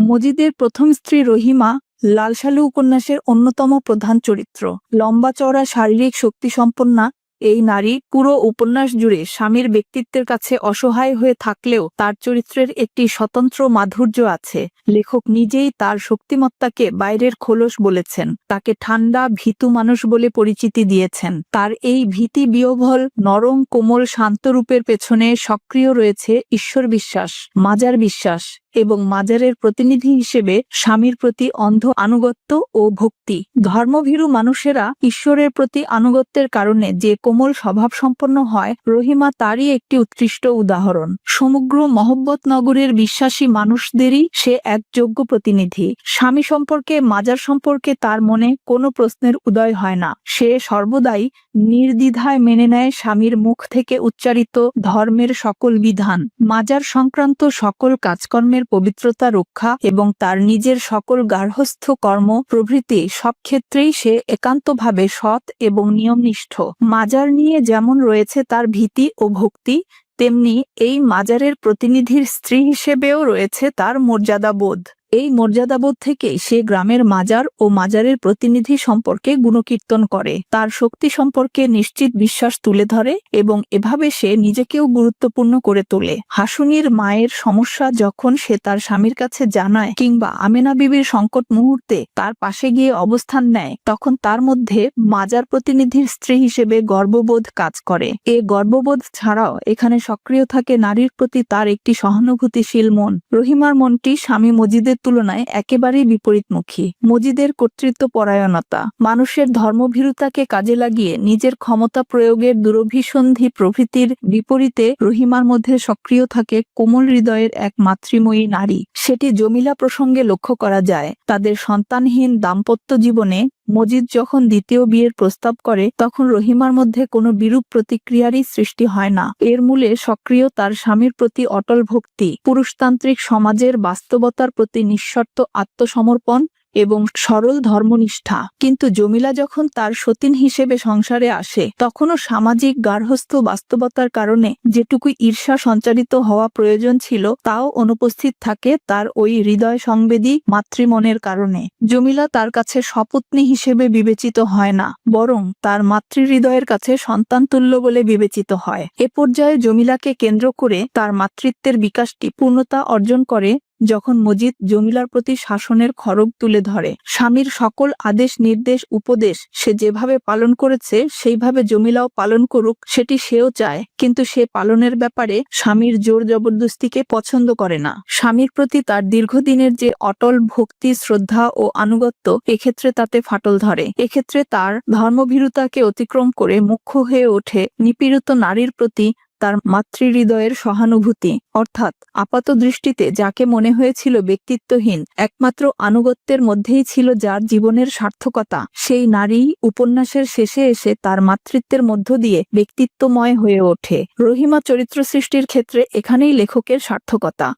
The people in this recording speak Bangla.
মজিদের প্রথম স্ত্রী রহিমা লালসালু উপন্যাসের অন্যতম প্রধান চরিত্র। লম্বা চওড়া শারীরিক শক্তিসম্পন্না এই নারী পুরো উপন্যাস জুড়ে স্বামীর ব্যক্তিত্বের কাছে অসহায় হয়ে থাকলেও তার চরিত্রের একটি স্বতন্ত্র মাধুর্য আছে। লেখক নিজেই তার শক্তিমত্তাকে বাইরের খোলস বলেছেন, তাকে ঠান্ডা, ভীতু মানুষ বলে পরিচিতি দিয়েছেন। তার এই ভীতি বিয়োভল নরম, কোমল, শান্ত রূপের পেছনে সক্রিয় রয়েছে ঈশ্বর বিশ্বাস, মাজার বিশ্বাস। এবং মাজারের প্রতিনিধি হিসেবে স্বামীর প্রতি অন্ধ আনুগত্য ও ভক্তি। ধর্মভীরু মানুষেরা ঈশ্বরের প্রতি আনুগত্যের কারণে যে কোমল স্বভাব সম্পন্ন হয়, রহিমা তারই একটি উৎকৃষ্ট উদাহরণ। সমগ্র মহব্বত নগরের বিশ্বাসী মানুষদেরই সে এক যোগ্য প্রতিনিধি। স্বামী সম্পর্কে, মাজার সম্পর্কে তার মনে কোনো প্রশ্নের উদয় হয় না। সে সর্বদাই নির্দ্বিধায় মেনে নেয় স্বামীর মুখ থেকে উচ্চারিত ধর্মের সকল বিধান। মাজার সংক্রান্ত সকল কাজকর্মের পবিত্রতা রক্ষা এবং তার নিজের সকল গার্হস্থ্য কর্ম প্রভৃতি সব ক্ষেত্রেই সে একান্তভাবে সৎ এবং নিয়মনিষ্ঠ। মাজার নিয়ে যেমন রয়েছে তার ভীতি ও ভক্তি, তেমনি এই মাজারের প্রতিনিধির স্ত্রী হিসেবেও রয়েছে তার মর্যাদাবোধ। এই মর্যাদাবোধ থেকেই সে গ্রামের মাজার ও মাজারের প্রতিনিধি সম্পর্কে গুণকীর্তন করে। তার শক্তি সম্পর্কে নিশ্চিত বিশ্বাস তুলে ধরে এবং এভাবে সে নিজেকেও গুরুত্বপূর্ণ করে তোলে। হাসুনির মায়ের সমস্যা যখন সে তার স্বামীর কাছে জানায় কিংবা আমেনা বিবির সংকট মুহূর্তে তার পাশে গিয়ে অবস্থান নেয়, তখন তার মধ্যে মাজার প্রতিনিধির স্ত্রী হিসেবে গর্ববোধ কাজ করে। এ গর্ববোধ ছাড়াও এখানে সক্রিয় থাকে নারীর প্রতি তার একটি সহানুভূতিশীল মন। রহিমার মনটি স্বামী মজিদের তুলনায় একেবারেই বিপরীতমুখী। মজিদের কর্তৃত্ব পরায়ণতা মানুষের ধর্মভীরুতাকে কাজে লাগিয়ে নিজের ক্ষমতা প্রয়োগের দুরভিসন্ধি প্রভৃতির বিপরীতে রহিমার মধ্যে সক্রিয় থাকে কোমল হৃদয়ের এক মাতৃময়ী নারী। সেটি জমিলা প্রসঙ্গে লক্ষ্য করা যায়। তাদের সন্তানহীন দাম্পত্য জীবনে মজিদ যখন দ্বিতীয় বিয়ের প্রস্তাব করে, তখন রহিমার মধ্যে কোনো বিরূপ প্রতিক্রিয়ারই সৃষ্টি হয় না। এর মূলে সক্রিয় তার স্বামীর প্রতি অটল ভক্তি, পুরুষতান্ত্রিক সমাজের বাস্তবতার প্রতি নিঃশর্ত আত্মসমর্পণ এবং সরল ধর্মনিষ্ঠা। কিন্তু জমিলা যখন তার সতীন হিসেবে সংসারে আসে, তখনও সামাজিক গার্হস্থ্য বাস্তবতার কারণে যেটুকু ঈর্ষা সঞ্চারিত হওয়া প্রয়োজন ছিল, তাও অনুপস্থিত থাকে তার ওই হৃদয় সংবেদী মাতৃমনের কারণে। জমিলা তার কাছে সপত্নী হিসেবে বিবেচিত হয় না, বরং তার মাতৃহৃদয়ের কাছে সন্তানতুল্য বলে বিবেচিত হয়। এ পর্যায়ে জমিলাকে কেন্দ্র করে তার মাতৃত্বের বিকাশটি পূর্ণতা অর্জন করে যখন মজিদ জমিলার প্রতি শাসনের খড়গ তুলে ধরে, স্বামীর সকল আদেশ, নির্দেশ, উপদেশ সে যেভাবে পালন করেছে, সেইভাবে জমিলাও পালন করুক, সেটি সেও চায়। কিন্তু সে পালনের ব্যাপারে স্বামীর জোর জবরদস্তিকে পছন্দ করে না। স্বামীর প্রতি তার দীর্ঘদিনের যে অটল ভক্তি, শ্রদ্ধা ও আনুগত্য, এক্ষেত্রে তাতে ফাটল ধরে। এক্ষেত্রে তার ধর্মভীরুতাকে অতিক্রম করে মুখ্য হয়ে ওঠে নিপীড়িত নারীর প্রতি তার মাতৃহৃদয়ের সহানুভূতি, অর্থাৎ আপাত দৃষ্টিতে যাকে মনে হয়েছিল ব্যক্তিত্বহীন, একমাত্র আনুগত্যের মধ্যেই ছিল যার জীবনের সার্থকতা, সেই নারী উপন্যাসের শেষে এসে তার মাতৃত্বের মধ্য দিয়ে ব্যক্তিত্বময় হয়ে ওঠে। রহিমা চরিত্র সৃষ্টির ক্ষেত্রে এখানেই লেখকের সার্থকতা।